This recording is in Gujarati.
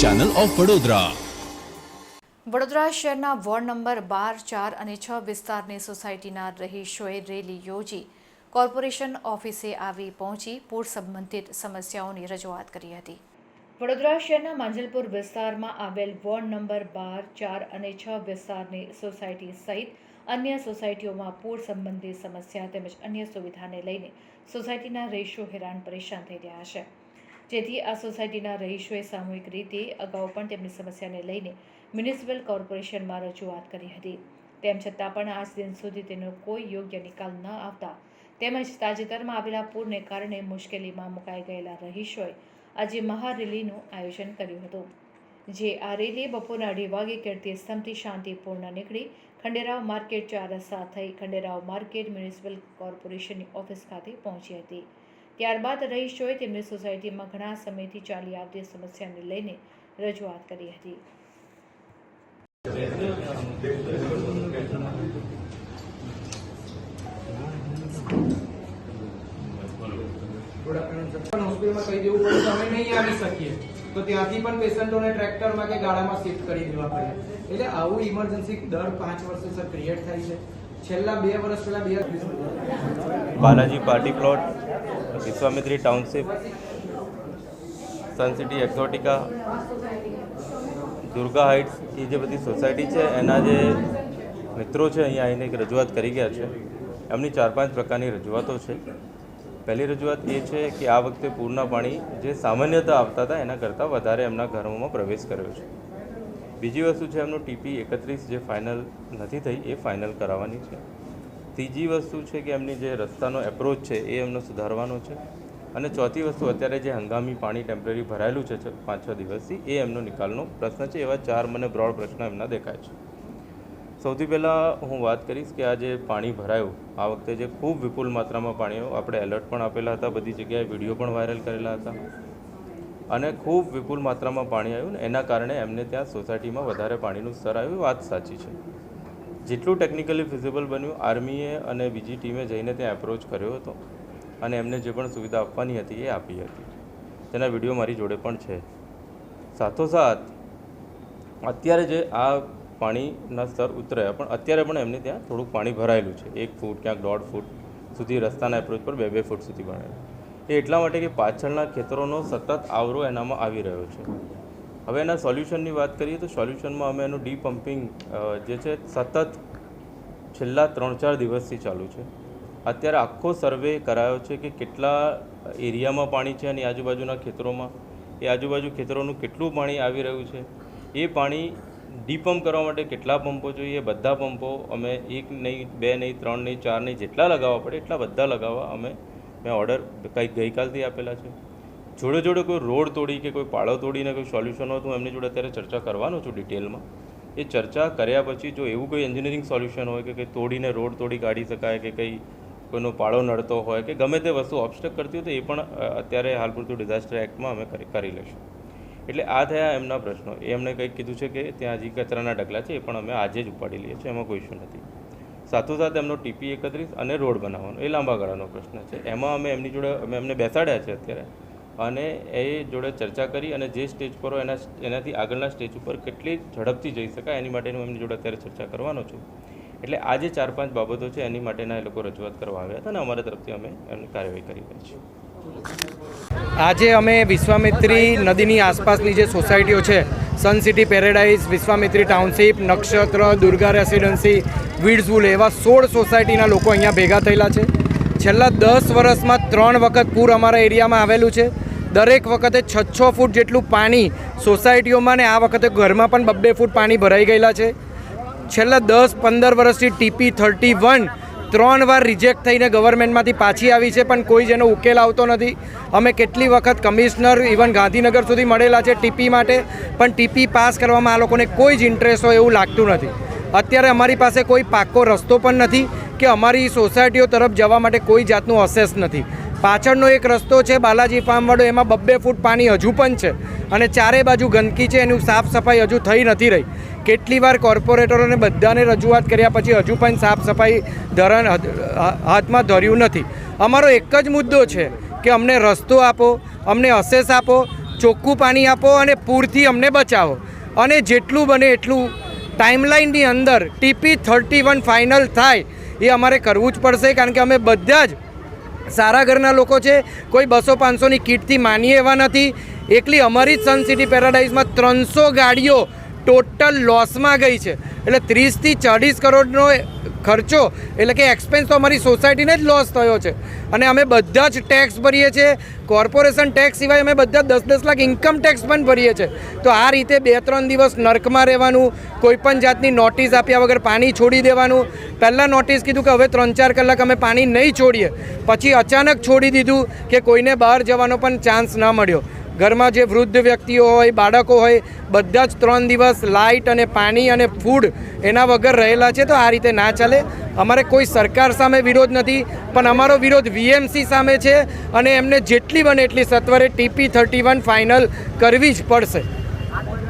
ચેનલ ઓફ વડોદરા વડોદરા શહેરના વોર્ડ નંબર બાર, ચાર અને છ વિસ્તારની સોસાયટીના રહીશોએ રેલી યોજી કોર્પોરેશન ઓફિસે આવી પહોંચી પૂર સંબંધિત સમસ્યાઓની રજૂઆત કરી હતી. વડોદરા શહેરના માંજલપુર વિસ્તારમાં આવેલ વોર્ડ નંબર બાર, ચાર અને છ વિસ્તારની સોસાયટી સહિત અન્ય સોસાયટીઓમાં પૂર સંબંધી સમસ્યા તેમજ અન્ય સુવિધાને લઈને સોસાયટીના રહીશો હેરાન પરેશાન થઈ રહ્યા છે. જેથી આ સોસાયટીના રહીશોએ સામૂહિક રીતે અગાઉ પણ તેમની સમસ્યાને લઈને મ્યુનિસિપલ કોર્પોરેશનમાં રજૂઆત કરી હતી. તેમ છતાં પણ આજ દિન સુધી તેનો કોઈ યોગ્ય નિકાલ ન આવતા તેમજ તાજેતરમાં આવેલા પૂરને કારણે મુશ્કેલીમાં મુકાઈ ગયેલા રહીશોએ આજે મહારેલીનું આયોજન કર્યું હતું, જે આ રેલી બપોરના અઢી વાગે કીર્તિ સ્તંભથી શાંતિપૂર્ણ નીકળી ખંડેરાવ માર્કેટ ચાર રસ્તા થઈ ખંડેરાવ માર્કેટ મ્યુનિસિપલ કોર્પોરેશનની ઓફિસ ખાતે પહોંચી હતી. ત્યારબાદ રહીશોએ તેમની સોસાયટીમાં ઘણા સમયથી ચાલી આવતી સમસ્યાને લઈને રજૂઆત કરી હતી. હોસ્પિટલમાં કહી દેવું પડે કે નહીં આવી શકીએ. તો ત્યાંથી પણ પેશન્ટોને ટ્રેક્ટરમાં કે ગાડામાં શિફ્ટ કરી દેવા પડે. એટલે આવું ઇમરજન્સી દર પાંચ વર્ષે સર ક્રિએટ થાય છે. છેલ્લા બે વર્ષ પહેલા બે Balaji party plot Vishwamitri township Sun City Exotica Durga Heights એ જે બધી સોસાયટી છે, એના જે મિત્રો છે, અહીંયા આવીને એક રજૂઆત કરી ગયા છે. એમની ચાર પાંચ પ્રકારની રજૂઆતો છે. પહેલી રજૂઆત એ છે કે આ વખતે પૂરના પાણી જે સામાન્યતા આવતા હતા, એના કરતાં વધારે એમના ઘરોમાં પ્રવેશ કર્યો છે. બીજી વસ્તુ છે, એમનું ટીપી એકત્રીસ જે ફાઇનલ નથી થઈ, એ ફાઇનલ કરાવવાની છે. ત્રીજી વસ્તુ છે કે એમની જે રસ્તાનો એપ્રોચ છે એ એમનો સુધારવાનો છે. અને ચોથી વસ્તુ, અત્યારે જે હંગામી પાણી ટેમ્પરરી ભરાયેલું છે પાંચ છ દિવસથી, એ એમનો નિકાલનો પ્રશ્ન છે. એવા ચાર મને બ્રોડ પ્રશ્નો એમના દેખાય છે. સૌથી પહેલાં હું વાત કરીશ કે આ જે પાણી ભરાયું, આ વખતે જે ખૂબ વિપુલ માત્રામાં પાણી આવ્યું આપણે એલર્ટ પણ આપેલા હતા, બધી જગ્યાએ વીડિયો પણ વાયરલ કરેલા હતા. અને ખૂબ વિપુલ માત્રામાં પાણી આવ્યું ને એના કારણે એમને ત્યાં સોસાયટીમાં વધારે પાણીનું સ્તર આવ્યું. વાત સાચી છે. જેટલું ટેકનિકલી ફિઝિબલ બન્યું આર્મીએ અને બીજી ટીમે જઈને ત્યાં એપ્રોચ કર્યો હતો અને એમને જે પણ સુવિધા આપવાની હતી એ આપી હતી. તેના વીડિયો મારી જોડે પણ છે. સાથોસાથ, અત્યારે જે આ પાણીના સ્તર ઉતર્યા, પણ અત્યારે પણ એમને ત્યાં થોડુંક પાણી ભરાયેલું છે. એક ફૂટ ક્યાંક દોઢ ફૂટ સુધી રસ્તાના એપ્રોચ પર બે બે ફૂટ સુધી ભરાયેલું. એ એટલા માટે કે પાછળના ખેતરોનો સતત આવરો એનામાં આવી રહ્યો છે. હવે એના સોલ્યુશનની વાત કરીએ તો સોલ્યુશનમાં અમે એનું ડીપમ્પિંગ જે છે, સતત છેલ્લા ત્રણ ચાર દિવસથી ચાલુ છે. અત્યારે આખો સર્વે કરાયો છે કે કેટલા એરિયામાં પાણી છે અને આજુબાજુના ખેતરોમાં. એ આજુબાજુ ખેતરોનું કેટલું પાણી આવી રહ્યું છે. એ પાણી ડીપમ્પ કરવા માટે કેટલા પંપો જોઈએ? બધા પંપો અમે એક નહીં, બે નહીં, ત્રણ નહીં, ચાર નહીં, જેટલા લગાવવા પડે એટલા બધા લગાવવા અમે મેં ઓર્ડર કંઈક ગઈકાલથી આપેલા છે. જોડે જોડે કોઈ રોડ તોડી કે કોઈ પાળો તોડીને કોઈ સોલ્યુશન હોય તો હું એમની જોડે અત્યારે ચર્ચા કરવાનો છું ડિટેલમાં એ ચર્ચા કર્યા પછી જો એવું કોઈ એન્જિનિયરિંગ સોલ્યુશન હોય કે કંઈ તોડીને રોડ તોડી કાઢી શકાય કે કંઈ કોઈનો પાળો નડતો હોય કે ગમે તે વસ્તુ ઓબસ્ટક કરતી હોય તો એ પણ અત્યારે હાલ પૂરતું ડિઝાસ્ટર એક્ટમાં અમે કરી લઈશું. એટલે આ થયા એમના પ્રશ્નો. એ એમણે કંઈક કીધું છે કે ત્યાં હજી કચરાના ઢગલા છે એ પણ અમે આજે જ ઉપાડી લઈએ છીએ, એમાં કોઈ ઇશ્યુ નથી. સાથોસાથ એમનો ટીપી એકત્રીસ અને રોડ બનાવવાનો. એ લાંબા ગાળાનો પ્રશ્ન છે. એમાં અમે એમની જોડે, અમે એમને બેસાડ્યા છે અત્યારે. અને એ જોડે ચર્ચા કરી અને જે સ્ટેજ પર એના એનાથી આગળના સ્ટેજ ઉપર કેટલી ઝડપથી જઈ શકાય એની માટેનું એમની જોડે અત્યારે ચર્ચા કરવાનો છું. એટલે આ જે ચાર પાંચ બાબતો છે એની માટેના એ લોકો રજૂઆત કરવા આવ્યા હતા અને અમારા તરફથી અમે એમની કાર્યવાહી કરી રહ્યા છીએ. આજે અમે વિશ્વામિત્રી નદીની આસપાસની જે સોસાયટીઓ છે sun city paradise Vishwamitri township Nakshatra, Durga residency વીડઝવુલ એવા સોળ સોસાયટીના લોકો અહીંયા ભેગા થયેલા છે. છેલ્લા દસ વર્ષમાં ત્રણ વખત પૂર અમારા એરિયામાં આવેલું છે. દરેક વખતે છ છ ફૂટ જેટલું પાણી સોસાયટીઓમાં ને આ વખતે ઘરમાં પણ બબ્બે ફૂટ પાણી ભરાઈ ગયેલા છે. છેલ્લા દસ પંદર વર્ષથી ટીપી થર્ટી વન ત્રણ વાર રિજેક્ટ થઈને ગવર્મેન્ટમાંથી પાછી આવી છે, પણ કોઈ જેનો ઉકેલ આવતો નથી. અમે કેટલી વખત કમિશનર ઇવન ગાંધીનગર સુધી મળેલા છે ટીપી માટે, પણ ટીપી પાસ કરવામાં આ લોકોને કોઈ જ ઇન્ટરેસ્ટ હોય એવું લાગતું નથી. અત્યારે અમારી પાસે કોઈ પાક્કો રસ્તો પણ નથી. કે અમારી સોસાયટીઓ તરફ જવા માટે કોઈ જાતનું અસેસ નથી. પાછળનો એક રસ્તો છે બાલાજી ફાર્મવાળો એમાં બબ્બે ફૂટ પાણી હજુ પણ છે અને ચારે બાજુ ગંદકી છે, એનું સાફ સફાઈ હજુ થઈ નથી રહી. કેટલી વાર કોર્પોરેટરોને બધાને રજૂઆત કર્યા પછી હજુ પણ સાફ સફાઈ ધરણ હાથમાં ધર્યું નથી. અમારો એક જ મુદ્દો છે કે અમને રસ્તો આપો, અમને અસેસ આપો, ચોખ્ખું પાણી આપો અને પૂરથી અમને બચાવો. અને જેટલું બને એટલું. ટાઈમલાઈનની અંદર ટીપી થર્ટી વન ફાઇનલ થાય એ અમારે કરવું જ પડશે, કારણ કે અમે બધા જ સારા ઘરના લોકો છે. કોઈ બસો પાંચસોની કીટથી માનીએ એવા નથી. એકલી અમારી જ સન સિટી પેરાડાઇઝમાં ત્રણસો ગાડીઓ ટોટલ લોસમાં ગઈ છે. એટલે ત્રીસથી ચાળીસ કરોડનો ખર્ચો, એટલે કે એક્સપેન્સ તો અમારી સોસાયટીને જ લોસ થયો છે. અને અમે બધા જ ટેક્સ ભરીએ છીએ. કોર્પોરેશન ટેક્સ સિવાય અમે બધા દસ દસ લાખ ઇન્કમ ટેક્સ પણ ભરીએ છીએ. તો આ રીતે બે ત્રણ દિવસ નર્કમાં રહેવાનું કોઈપણ જાતની નોટિસ આપ્યા વગર પાણી છોડી દેવાનું. પહેલાં નોટિસ કીધું કે હવે ત્રણ ચાર કલાક અમે પાણી નહીં છોડીએ. પછી અચાનક છોડી દીધું કે કોઈને બહાર જવાનો પણ ચાન્સ ન મળ્યો. ઘરમાં જે વૃદ્ધ વ્યક્તિઓ હોય, બાળકો હોય, બધા જ ત્રણ દિવસ લાઇટ અને પાણી અને ફૂડ એના વગર રહેલા છે, તો આ રીતે ના ચાલે. અમારે કોઈ સરકાર સામે વિરોધ નથી, પણ અમારો વિરોધ વીએમસી સામે છે અને એમને જેટલી બને એટલી સત્વરે ટીપી થર્ટી વન ફાઇનલ કરવી જ પડશે.